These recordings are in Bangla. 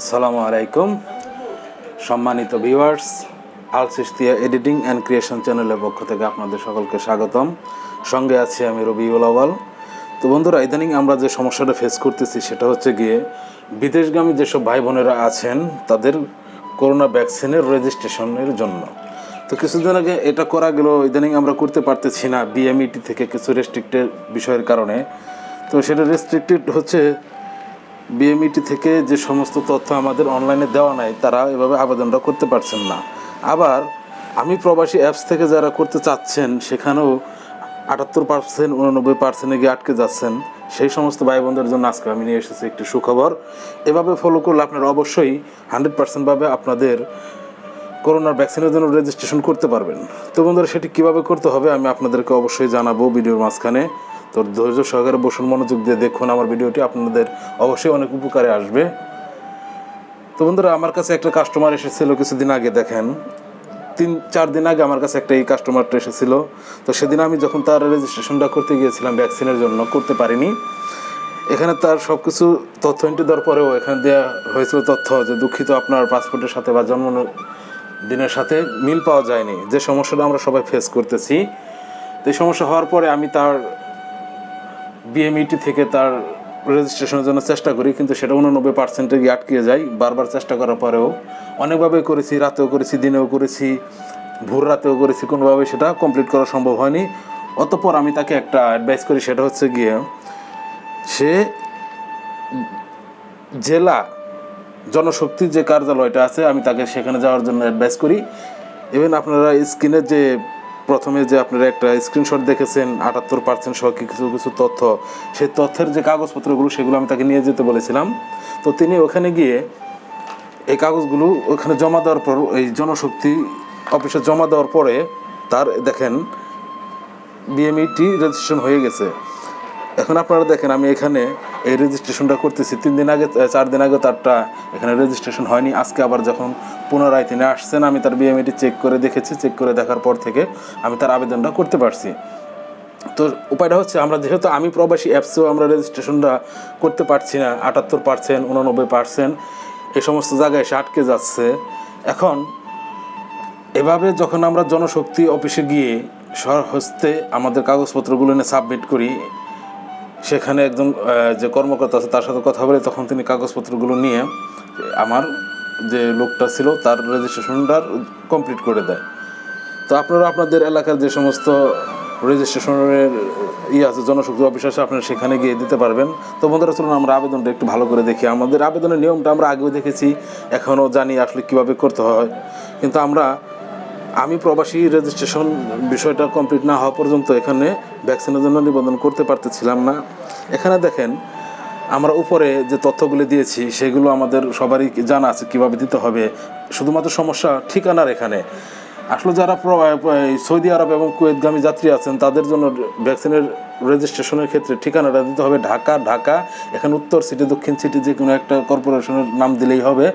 আসসালামু আলাইকুম। সম্মানিত ভিউয়ার্স আল সিস্তিয়া এডিটিং অ্যান্ড ক্রিয়েশন চ্যানেলের পক্ষ থেকে আপনাদের সকলকে স্বাগতম। সঙ্গে আছি আমি রবিউল আওয়াল তো বন্ধুরা, ইদানিং আমরা যে সমস্যাটা ফেস করতেছি সেটা হচ্ছে গিয়ে, বিদেশগামী যেসব ভাই বোনেরা আছেন, তাদের করোনা ভ্যাকসিনের রেজিস্ট্রেশনের জন্য। তো কিছুদিন আগে এটা করা গেল ইদানিং আমরা করতে পারতেছি না। বিএমইটি থেকে কিছু রেস্ট্রিক্টেড বিষয়ের কারণে। তো সেটা রেস্ট্রিক্টেড হচ্ছে বিএমইটি থেকে যে সমস্ত তথ্য আমাদের অনলাইনে দেওয়া নাই, তারা এভাবে আবেদনটা করতে পারছেন না। আবার আমি প্রবাসী অ্যাপস থেকে যারা করতে চাচ্ছেন, সেখানেও আটাত্তর পার্সেন্ট উননব্বই পার্সেন্টে গিয়ে আটকে যাচ্ছেন। সেই সমস্ত ভাই বোনদের জন্য আজকে আমি নিয়ে এসেছি একটি সুখবর। এভাবে ফলো করলে আপনারা অবশ্যই হান্ড্রেড পার্সেন্টভাবে আপনাদের করোনার ভ্যাকসিনের জন্য রেজিস্ট্রেশন করতে পারবেন। তো বন্ধুরা, সেটি কীভাবে করতে হবে আমি আপনাদেরকে অবশ্যই জানাব ভিডিওর মাঝখানে। তো ধৈর্য সহকারে বসুন, মনোযোগ দিয়ে দেখুন আমার ভিডিওটি, আপনাদের অবশ্যই অনেক উপকারে আসবে। তো বন্ধুরা, আমার কাছে একটা কাস্টমার এসেছিল কিছুদিন আগে, দেখেন। তিন, চার দিন আগে আমার কাছে একটা এই কাস্টমারটা এসেছিল। তো সেদিন আমি যখন তার রেজিস্ট্রেশনটা করতে গিয়েছিলাম ভ্যাকসিনের জন্য, করতে পারিনি। এখানে তার সব কিছু তথ্য এন্ট্রি দেওয়ার পরেও এখানে দেওয়া হয়েছিল তথ্য যে দুঃখিত, আপনার পাসপোর্টের সাথে বা জন্ম দিনের সাথে মিল পাওয়া যায়নি। যে সমস্যাটা আমরা সবাই ফেস করতেছি তো এই সমস্যা হওয়ার পরে আমি তার বিএমইটি থেকে তার রেজিস্ট্রেশনের জন্য চেষ্টা করি, কিন্তু সেটা উননব্বই পার্সেন্টে গিয়ে আটকে যায়। বারবার চেষ্টা করার পরেও অনেকভাবে করেছি, রাতেও করেছি, দিনেও করেছি, ভোর রাতেও করেছি কোনোভাবে সেটা কমপ্লিট করা সম্ভব হয়নি। অতপর আমি তাকে একটা অ্যাডভাইস করি, সেটা হচ্ছে গিয়ে সে জেলা জনশক্তির যে কার্যালয়টা আছে, আমি তাকে সেখানে যাওয়ার জন্য অ্যাডভাইস করি। ইভেন আপনারা স্ক্রিনে যে প্রথমে যে আপনারা একটা স্ক্রিনশট দেখেছেন, আটাত্তর পার্সেন্ট সহ কিছু কিছু তথ্য, সেই তথ্যের যে কাগজপত্রগুলো, সেগুলো আমি তাকে নিয়ে যেতে বলেছিলাম। তো তিনি ওখানে গিয়ে এই কাগজগুলো ওখানে জমা দেওয়ার পর, এই জনশক্তি অফিসে জমা দেওয়ার পরে তার, দেখেন বিএমইটি রেজিস্ট্রেশন হয়ে গেছে। এখন আপনারা দেখেন, আমি এখানে এই রেজিস্ট্রেশনটা করতেছি। তিন দিন আগে চার দিন আগে তারটা এখানে রেজিস্ট্রেশন হয়নি। আজকে আবার যখন পুনরায় তিনি আসছেন, আমি তার বিএমইটি চেক করে দেখেছি। চেক করে দেখার পর থেকে আমি তার আবেদনটা করতে পারছি। তো উপায়টা হচ্ছে, আমরা যেহেতু আমি প্রবাসী অ্যাপসেও আমরা রেজিস্ট্রেশনটা করতে পারছি না। আটাত্তর পার্সেন্ট উননব্বই পার্সেন্ট এই সমস্ত জায়গায় এসে আটকে যাচ্ছে। এখন এভাবে যখন আমরা জনশক্তি অফিসে গিয়ে স্বহস্তে আমাদের কাগজপত্রগুলো এনে সাবমিট করি সেখানে একজন যে কর্মকর্তা আছে, তার সাথে কথা বলে তখন তিনি কাগজপত্রগুলো নিয়ে আমার যে লোকটা ছিল, তার রেজিস্ট্রেশনটা কমপ্লিট করে দেয়। তো আপনারা, আপনাদের এলাকার যে সমস্ত রেজিস্ট্রেশনের ইয়ে আছে, জনশক্তি অফিস আছে, আপনারা সেখানে গিয়ে দিতে পারবেন। তো বন্ধুরা, চলুন আমরা আবেদনটা একটু ভালো করে দেখি। আমাদের আবেদনের নিয়মটা আমরা আগেও দেখেছি, এখনও জানি আসলে কীভাবে করতে হয়। কিন্তু আমরা আমি প্রবাসী রেজিস্ট্রেশন বিষয়টা কমপ্লিট না হওয়া পর্যন্ত এখানে ভ্যাকসিনের জন্য নিবন্ধন করতে পারতেছিলাম না। এখানে দেখেন, আমরা উপরে যে তথ্যগুলি দিয়েছি, সেগুলো আমাদের সবারই জানা আছে, কীভাবে দিতে হবে। শুধুমাত্র সমস্যা ঠিকানার এখানে। আসলে যারা সৌদি আরব এবং কুয়েতগামী যাত্রী আছেন, তাদের জন্য ভ্যাকসিনের রেজিস্ট্রেশনের ক্ষেত্রে ঠিকানাটা দিতে হবে। ঢাকা ঢাকা, এখানে উত্তর সিটি দক্ষিণ সিটি যে কোনো একটা কর্পোরেশনের নাম দিলেই হবে।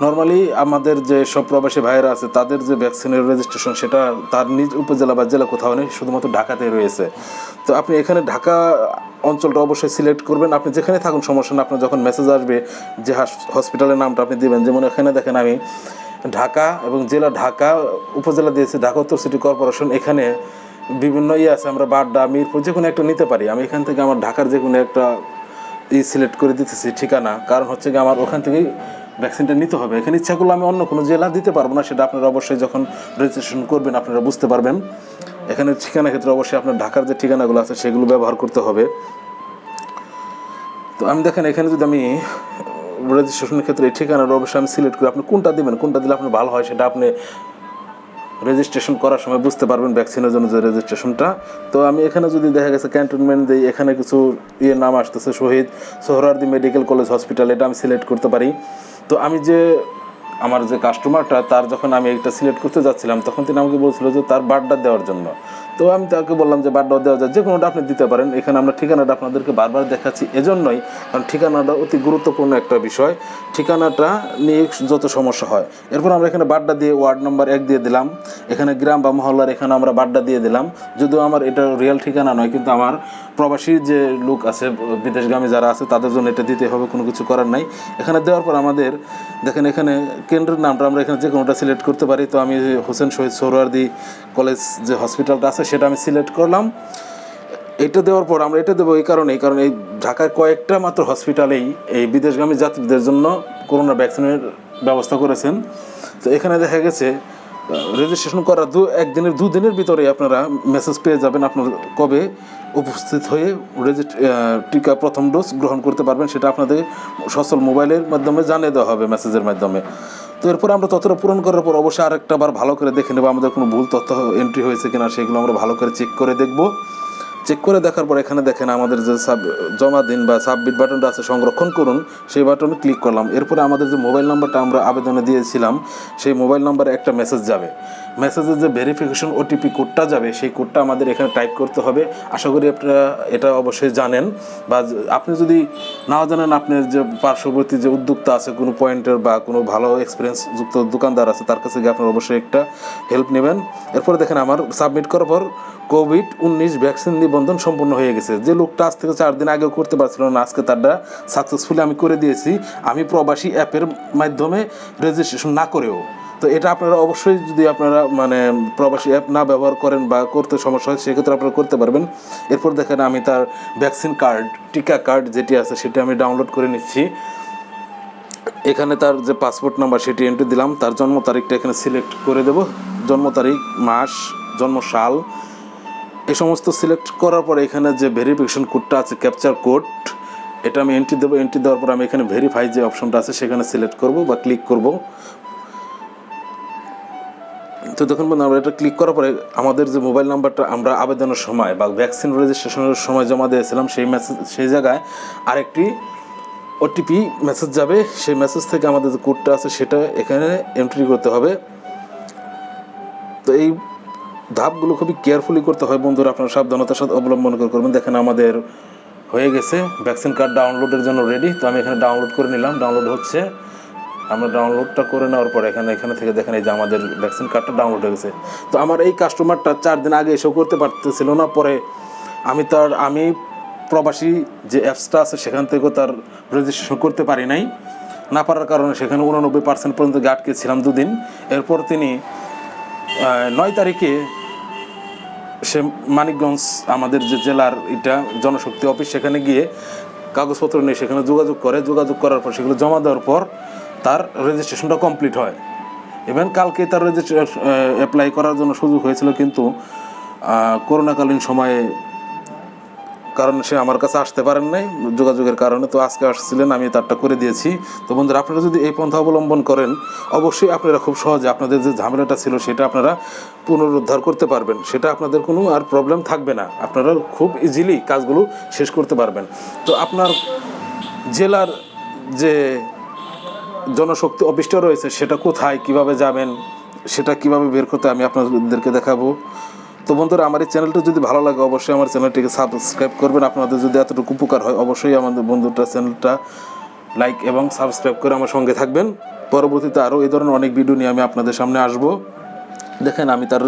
নর্মালি আমাদের যে সব প্রবাসী ভাইয়েরা আছে, তাদের যে ভ্যাকসিনের রেজিস্ট্রেশন সেটা তার নিজ উপজেলা বা জেলা কোথাও নেই, শুধুমাত্র ঢাকাতে রয়েছে। তো আপনি এখানে ঢাকা অঞ্চলটা অবশ্যই সিলেক্ট করবেন। আপনি যেখানে থাকুন, সমস্যা না আপনার যখন মেসেজ আসবে যে হাস- হসপিটালের নামটা আপনি দেবেন, যেমন এখানে দেখেন আমি, ঢাকা এবং জেলা ঢাকা, উপজেলা দিয়েছে ঢাকা উত্তর সিটি কর্পোরেশন এখানে বিভিন্ন ইয়ে আছে, আমরা বাড্ডা, মিরপুর যে কোনো একটা নিতে পারি। আমি এখান থেকে আমার ঢাকার যে কোনো একটা ই সিলেক্ট করে দিতেছি ঠিকানা। কারণ হচ্ছে কি, আমার ওখান থেকেই ভ্যাকসিনটা নিতে হবে। এখানে ইচ্ছা করলে আমি অন্য কোনো জেলা দিতে পারব না, সেটা আপনারা অবশ্যই যখন রেজিস্ট্রেশন করবেন আপনারা বুঝতে পারবেন। এখানে ঠিকানা ক্ষেত্রে অবশ্যই আপনার ঢাকার যে ঠিকানাগুলো আছে সেগুলো ব্যবহার করতে হবে। তো আমি দেখেন, এখানে যদি আমি রেজিস্ট্রেশনের ক্ষেত্রে এই ঠিকানাটা অবশ্যই আমি সিলেক্ট করি, আপনি কোনটা দিবেন, কোনটা দিলে আপনার ভালো হয় সেটা আপনি রেজিস্ট্রেশন করার সময় বুঝতে পারবেন ভ্যাকসিনের জন্য যে রেজিস্ট্রেশনটা তো আমি এখানে যদি দেখা গেছে ক্যান্টনমেন্ট দিই, এখানে কিছু ইয়ে নাম আসতেছে, Shaheed Suhrawardy medical college hospital, এটা আমি সিলেক্ট করতে পারি। তো আমি যে আমার যে কাস্টমারটা, তার যখন আমি এটা সিলেক্ট করতে যাচ্ছিলাম, তখন তিনি আমাকে বলছিল যে তার বার্থডা দেওয়ার জন্য। তো আমি তাকে বললাম যে বার্থডা দেওয়া যায় যে কোনোটা আপনি দিতে পারেন। এখানে আমরা ঠিকানাটা আপনাদেরকে বারবার দেখাচ্ছি এজন্যই, কারণ ঠিকানাটা অতি গুরুত্বপূর্ণ একটা বিষয়। ঠিকানাটা নিয়ে যত সমস্যা হয়। এরপর আমরা এখানে বার্থডা দিয়ে ওয়ার্ড নাম্বার এক দিয়ে দিলাম। এখানে গ্রাম বা মহল্লার এখানে আমরা বার্থডা দিয়ে দিলাম। যদিও আমার এটা রিয়েল ঠিকানা নয়, কিন্তু আমার প্রবাসী যে লোক আছে, বিদেশগামী যারা আছে, তাদের জন্য এটা দিতে হবে, কোনো কিছু করার নাই। এখানে দেওয়ার পর আমাদের, দেখেন এখানে কেন্দ্রের নামটা আমরা এখানে যে কোনোটা সিলেক্ট করতে পারি। তো আমি হোসেন শহীদ সোহরার্দি কলেজ যে হসপিটালটা আছে, সেটা আমি সিলেক্ট করলাম। এটা দেওয়ার পর আমরা এটা দেবো এই কারণেই, কারণ এই ঢাকার কয়েকটা মাত্র হসপিটালেই এই বিদেশগামী যাত্রীদের জন্য করোনা ভ্যাকসিনের ব্যবস্থা করেছেন। তো এখানে দেখা গেছে রেজিস্ট্রেশন করার দু একদিনের, দুদিনের ভিতরে আপনারা মেসেজ পেয়ে যাবেন আপনার কবে উপস্থিত হয়ে রেজিস্ট টিকা প্রথম ডোজ গ্রহণ করতে পারবেন, সেটা আপনাদের সচল মোবাইলের মাধ্যমে জানিয়ে দেওয়া হবে মেসেজের মাধ্যমে। তো এরপর আমরা তথ্যটা পূরণ করার পর অবশ্যই আরেকটা বার ভালো করে দেখে নেব, আমাদের কোনো ভুল তথ্য এন্ট্রি হয়েছে কিনা, সেগুলো আমরা ভালো করে চেক করে দেখব। চেক করে দেখার পর এখানে দেখেন আমাদের যে সাব জমা দিন বা সাবমিট বাটনটা আছে, সংরক্ষণ করুন। সেই বাটনে ক্লিক করলাম। এরপরে আমাদের যে মোবাইল নাম্বারটা আমরা আবেদনে দিয়েছিলাম, সেই মোবাইল নাম্বারে একটা মেসেজ যাবে। মেসেজের যে ভেরিফিকেশন ওটিপি কোডটা যাবে, সেই কোডটা আমাদের এখানে টাইপ করতে হবে। আশা করি আপনারা এটা অবশ্যই জানেন। বা আপনি যদি নাও জানেন আপনার যে পার্শ্ববর্তী যে উদ্যোক্তা আছে, কোনো পয়েন্টের বা কোনো ভালো এক্সপিরিয়েন্স যুক্ত দোকানদার আছে, তার কাছে গিয়ে আপনারা অবশ্যই একটা হেল্প নেবেন। এরপরে দেখেন আমার সাবমিট করার পর কোভিড উনিশ ভ্যাকসিন নিবন্ধন সম্পূর্ণ হয়ে গেছে। যে লোকটা আজ থেকে চার দিন আগেও করতে পারছিল না, আজকে তারটা সাকসেসফুলি আমি করে দিয়েছি। আমি প্রবাসী অ্যাপের মাধ্যমে রেজিস্ট্রেশন না করেও। তো এটা আপনারা অবশ্যই যদি আপনারা মানে প্রবাসী অ্যাপ না ব্যবহার করেন বা করতে সমস্যা হয়, সেক্ষেত্রে আপনারা করতে পারবেন। এরপর দেখেন আমি তার ভ্যাকসিন কার্ড টিকা কার্ড যেটি আছে, সেটি আমি ডাউনলোড করে নিচ্ছি। এখানে তার যে পাসপোর্ট নাম্বার সেটি এন্ট্রি দিলাম। তার জন্ম তারিখটা এখানে সিলেক্ট করে দেব। জন্ম তারিখ, মাস জন্ম সাল এই সমস্ত সিলেক্ট করার পরে এখানে যে ভেরিফিকেশন কোডটা আছে ক্যাপচার কোড এটা আমি এন্ট্রি দেবো। এন্ট্রি দেওয়ার পর আমি এখানে ভেরিফাই যে অপশনটা আছে, সেখানে সিলেক্ট করব বা ক্লিক করব। তো দেখুন বন্ধু আমরা এটা ক্লিক করার পরে আমাদের যে মোবাইল নাম্বারটা আমরা আবেদনের সময় বা ভ্যাকসিন রেজিস্ট্রেশনের সময় জমা দিয়েছিলাম, সেই মেসেজ সেই জায়গায় আরেকটি ওটিপি মেসেজ যাবে। সেই মেসেজ থেকে আমাদের যে কোডটা আছে, সেটা এখানে এন্ট্রি করতে হবে। তো এই ধাপগুলো খুবই কেয়ারফুলি করতে হয়। বন্ধুরা, আপনারা সাবধানতার সাথে অবলম্বন করে করবেন। দেখেন আমাদের হয়ে গেছে। ভ্যাকসিন কার্ড ডাউনলোডের জন্য রেডি তো আমি এখানে ডাউনলোড করে নিলাম। ডাউনলোড হচ্ছে। আমরা ডাউনলোডটা করে নেওয়ার পর এখানে এখানে থেকে দেখেন এই যে আমাদের ভ্যাকসিন কার্ডটা ডাউনলোড হয়ে গেছে। তো আমার এই কাস্টমারটা চার দিন আগে এসেও করতে পারতেছিল না। পরে আমি তার, আমি প্রবাসী যে অ্যাপসটা আছে, সেখান থেকেও তার রেজিস্ট্রেশন করতে পারি নাই। না পারার কারণে সেখানে উনানব্বই পার্সেন্ট পর্যন্ত আটকে ছিলাম দুদিন। এরপর তিনি নয় তারিখে সে মানিকগঞ্জ আমাদের যে জেলার এটা জনশক্তি অফিস, সেখানে গিয়ে কাগজপত্র নিয়ে সেখানে যোগাযোগ করে। যোগাযোগ করার পর সেগুলো জমা দেওয়ার পর তার রেজিস্ট্রেশনটা কমপ্লিট হয়। ইভেন কালকে তার রেজিস্ট্রেশন অ্যাপ্লাই করার জন্য সুযোগ হয়েছিল, কিন্তু করোনাকালীন সময়ে কারণ সে আমার কাছে আসতে পারেন নাই। যোগাযোগের কারণে তো আজকে আসছিলেন, আমি তারটা করে দিয়েছি। তো বন্ধুরা, আপনারা যদি এই পন্থা অবলম্বন করেন, অবশ্যই আপনারা খুব সহজে আপনাদের যে ঝামেলাটা ছিল সেটা আপনারা পুনরুদ্ধার করতে পারবেন। সেটা আপনাদের কোনো আর প্রবলেম থাকবে না। আপনারা খুব ইজিলি কাজগুলো শেষ করতে পারবেন। তো আপনার জেলার যে জনশক্তি অফিসটা রয়েছে, সেটা কোথায়, কীভাবে যাবেন, সেটা কীভাবে বের করতে আমি আপনাদেরকে দেখাবো। তো বন্ধুরা, আমার এই চ্যানেলটা যদি ভালো লাগে, অবশ্যই আমার চ্যানেলটিকে সাবস্ক্রাইব করবেন। আপনাদের যদি এতটুকু উপকার হয়, অবশ্যই আমাদের বন্ধুটা চ্যানেলটা লাইক এবং সাবস্ক্রাইব করে আমার সঙ্গে থাকবেন। পরবর্তীতে আরও এই ধরনের অনেক ভিডিও নিয়ে আমি আপনাদের সামনে আসব। দেখেন, আমি তার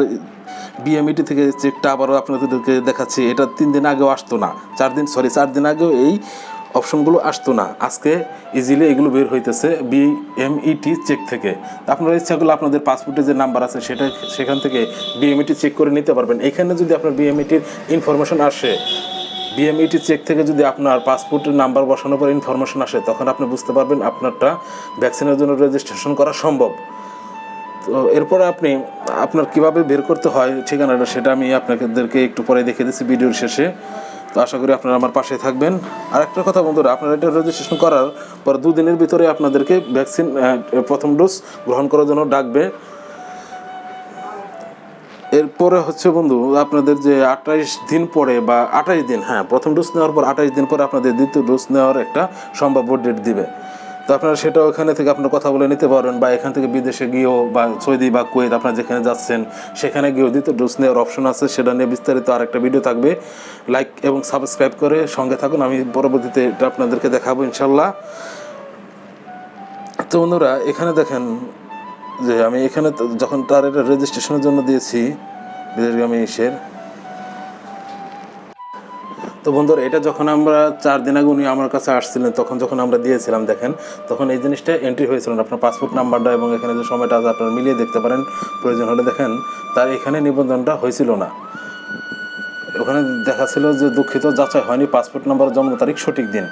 বিএমইটি থেকে চেকটা আবারও আপনাদেরকে দেখাচ্ছি, এটা তিন দিন আগেও আসতো না। চার দিন সরি চার দিন আগেও এই অপশনগুলো আসতো না। আজকে ইজিলি এগুলো বের হইতেছে বিএমইটি চেক থেকে। তা আপনারা ইচ্ছাগুলো আপনাদের পাসপোর্টে যে নাম্বার আছে সেটা সেখান থেকে বিএমইটি চেক করে নিতে পারবেন। এখানে যদি আপনার বিএমইটির ইনফরমেশন আসে বিএমইটি চেক থেকে যদি আপনার পাসপোর্টের নাম্বার বসানোর পর ইনফরমেশন আসে, তখন আপনি বুঝতে পারবেন আপনারটা ভ্যাকসিনের জন্য রেজিস্ট্রেশন করা সম্ভব। তো এরপরে আপনি, আপনার কীভাবে বের করতে হয় ঠিকানাটা সেটা আমি আপনাদেরকে একটু পরে দেখে দিচ্ছি ভিডিওর শেষে। তো আশা করি আপনারা আমার পাশে থাকবেন। আর একটা কথা বন্ধুরা, আপনারা এটা রেজিস্ট্রেশন করার পর দুদিনের ভিতরে আপনাদেরকে ভ্যাকসিন প্রথম ডোজ গ্রহণ করার জন্য ডাকবে। এরপরে হচ্ছে বন্ধু, আপনাদের যে আঠাইশ দিন পরে বা আঠাইশ দিন হ্যাঁ প্রথম ডোজ নেওয়ার পর আঠাইশ দিন পরে আপনাদের দ্বিতীয় ডোজ নেওয়ার একটা সম্ভাব্য ডেট দিবে। তো আপনারা সেটা ওখানে থেকে আপনার কথা বলে নিতে পারবেন বা এখান থেকে বিদেশে গিয়েও বা সৌদি বা কুয়েত আপনারা যেখানে যাচ্ছেন, সেখানে গিয়েও দ্বিতীয় ডোজ নেওয়ার অপশন আছে। সেটা নিয়ে বিস্তারিত আরেকটা ভিডিও থাকবে। লাইক এবং সাবস্ক্রাইব করে সঙ্গে থাকুন। আমি পরবর্তীতে এটা আপনাদেরকে দেখাবো ইনশাল্লাহ তো বন্ধুরা, এখানে দেখেন যে আমি এখানে যখন তার এটা রেজিস্ট্রেশনের জন্য দিয়েছি বিদেশগামী ইসের তো বন্ধুরা, এটা যখন আমরা চার দিন আগে উনি আমার কাছে আসছিলেন, তখন যখন আমরা দিয়েছিলাম, দেখেন, তখন এই জিনিসটা এন্ট্রি হয়েছিল। আপনার পাসপোর্ট নাম্বারটা এবং এখানে যে সময়টা আছে, আপনারা মিলিয়ে দেখতে পারেন। প্রয়োজন হলে দেখেন, তার এখানে নিবন্ধনটা হয়েছিল না। ওখানে দেখা ছিল যে দুঃখিত, যাচাই হয়নি পাসপোর্ট নাম্বার জন্ম তারিখ সঠিক দিন।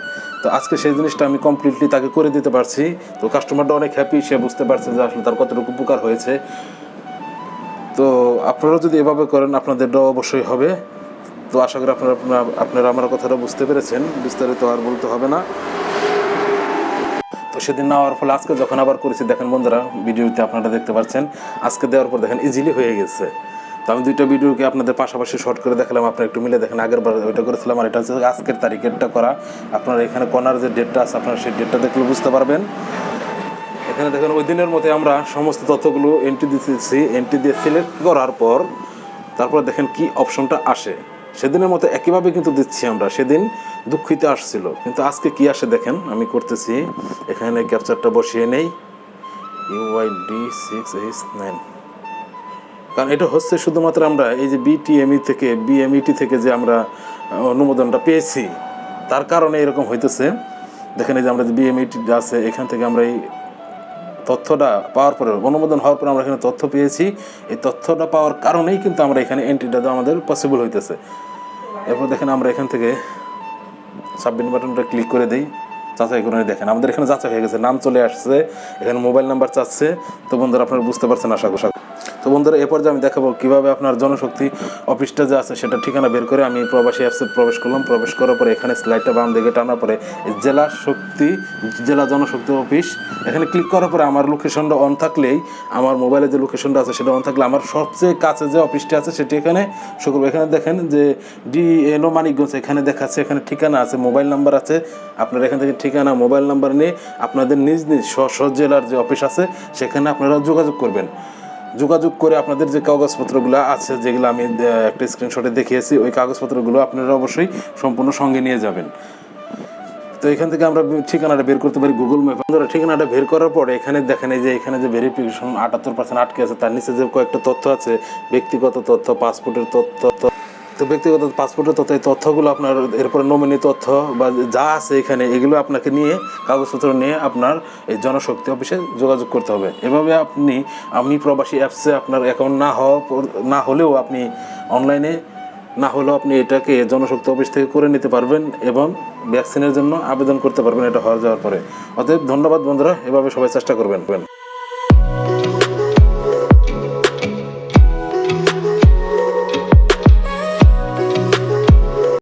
তো আজকে সেই জিনিসটা আমি কমপ্লিটলি তাকে করে দিতে পারছি। তো কাস্টমারটা অনেক হ্যাপি সে বুঝতে পারছে যে আসলে তার কতটুকু উপকার হয়েছে। তো আপনারা যদি এভাবে করেন, আপনাদেরটাও অবশ্যই হবে। তো আশা করি আপনারা আপনারা আমার কথাটা বুঝতে পেরেছেন। বিস্তারিত আর বলতে হবে না। তো সেদিন না হওয়ার ফলে আজকে যখন আবার করেছি, দেখেন বন্ধুরা, ভিডিওতে আপনারা দেখতে পাচ্ছেন, আজকে দেওয়ার পর দেখেন ইজিলি হয়ে গেছে। তো আমি দুইটা ভিডিওকে আপনাদের পাশাপাশি শর্ট করে দেখালাম, আপনারা একটু মিলে দেখেন, আগের বার ওইটা করেছিলাম, আর এটা হচ্ছে আজকের তারিখেরটা করা। আপনারা এখানে কর্নার যে ডেটটা আছে, আপনারা সেই ডেটটা দেখলে বুঝতে পারবেন। এখানে দেখেন, ওই দিনের মধ্যে আমরা সমস্ত তথ্যগুলো এন্ট্রি দিতেছি এন্ট্রি দিয়ে সিলেক্ট করার পর, তারপর দেখেন কি অপশনটা আসে। সেদিনের মতো একইভাবে কিন্তু দিচ্ছি আমরা। সেদিন দুঃখিত আসছিল। কিন্তু আজকে কি আসে দেখেন? আমি করতেছি, এখানে ক্যাপচারটা বসিয়ে নেই। UI D six H nine কারণ এটা হচ্ছে শুধুমাত্র আমরা এই যে বিটিএমই থেকে বিএমইটি থেকে যে আমরা অনুমোদনটা পেয়েছি, তার কারণে এরকম হইতেছে। দেখেন এই যে আমরা যে বিএমইটি আছে, এখান থেকে আমরা এই তথ্যটা পাওয়ার পরে, অনুমোদন হওয়ার পরে আমরা এখানে তথ্য পেয়েছি। এই তথ্যটা পাওয়ার কারণেই কিন্তু আমরা এখানে এন্ট্রিটা আমাদের পসিবল হইতেছে। এরপর দেখেন আমরা এখান থেকে সাবমিট বাটনটা ক্লিক করে দিই। যাচাই করে দেখেন। আমাদের এখানে যাচাই হয়ে গেছে, নাম চলে আসছে, এখানে মোবাইল নাম্বার চাচ্ছে। তো বন্ধুরা, আপনারা বুঝতে পারছেন, আশা করি তো বন্ধুরা এরপর যে আমি দেখাবো কীভাবে আপনার জনশক্তি অফিসটা যে আছে সেটা ঠিকানা বের করে আমি প্রবাসী অ্যাপসে প্রবেশ করলাম। প্রবেশ করার পরে এখানে স্লাইডটা বাম দিকে টানার পরে জেলা শক্তি, জেলা জনশক্তি অফিস, এখানে ক্লিক করার পরে আমার লোকেশনটা অন থাকলেই, আমার মোবাইলে যে লোকেশনটা আছে সেটা অন থাকলে আমার সবচেয়ে কাছে যে অফিসটি আছে সেটি এখানে শো করব। এখানে দেখেন যে ডি এনও মানিকগঞ্জ এখানে দেখাচ্ছে, এখানে ঠিকানা আছে মোবাইল নাম্বার আছে। আপনারা এখান থেকে ঠিকানা মোবাইল নাম্বার নিয়ে আপনাদের নিজ নিজ স্ব জেলার যে অফিস আছে, সেখানে আপনারা যোগাযোগ করবেন। যোগাযোগ করে আপনাদের যে কাগজপত্রগুলো আছে, যেগুলো আমি একটা স্ক্রিনশটে দেখিয়েছি, ওই কাগজপত্রগুলো আপনারা অবশ্যই সম্পূর্ণ সঙ্গে নিয়ে যাবেন। তো এখান থেকে আমরা ঠিকানাটা বের করতে পারি গুগল ম্যাপ ধরো ঠিকানাটা বের করার পরে এখানে দেখেন যে, এখানে যে ভেরিফিকেশন আটাত্তর পার্সেন্ট আটকে আছে, তার নিচে যে কয়েকটা তথ্য আছে, ব্যক্তিগত তথ্য পাসপোর্টের তথ্য তো ব্যক্তিগত পাসপোর্টের তথ্য তথ্যগুলো আপনার এরপরে নমিনি তথ্য বা যা আছে এখানে, এগুলো আপনাকে নিয়ে, কাগজপত্র নিয়ে আপনার এই জনশক্তি অফিসে যোগাযোগ করতে হবে। এভাবে আপনি, আমি প্রবাসী অ্যাপসে আপনার অ্যাকাউন্ট না হওয়া না হলেও আপনি অনলাইনে না হলেও আপনি এটাকে জনশক্তি অফিস থেকে করে নিতে পারবেন এবং ভ্যাকসিনের জন্য আবেদন করতে পারবেন এটা হওয়া যাওয়ার পরে। অতএব ধন্যবাদ বন্ধুরা, এভাবে সবাই চেষ্টা করবেন।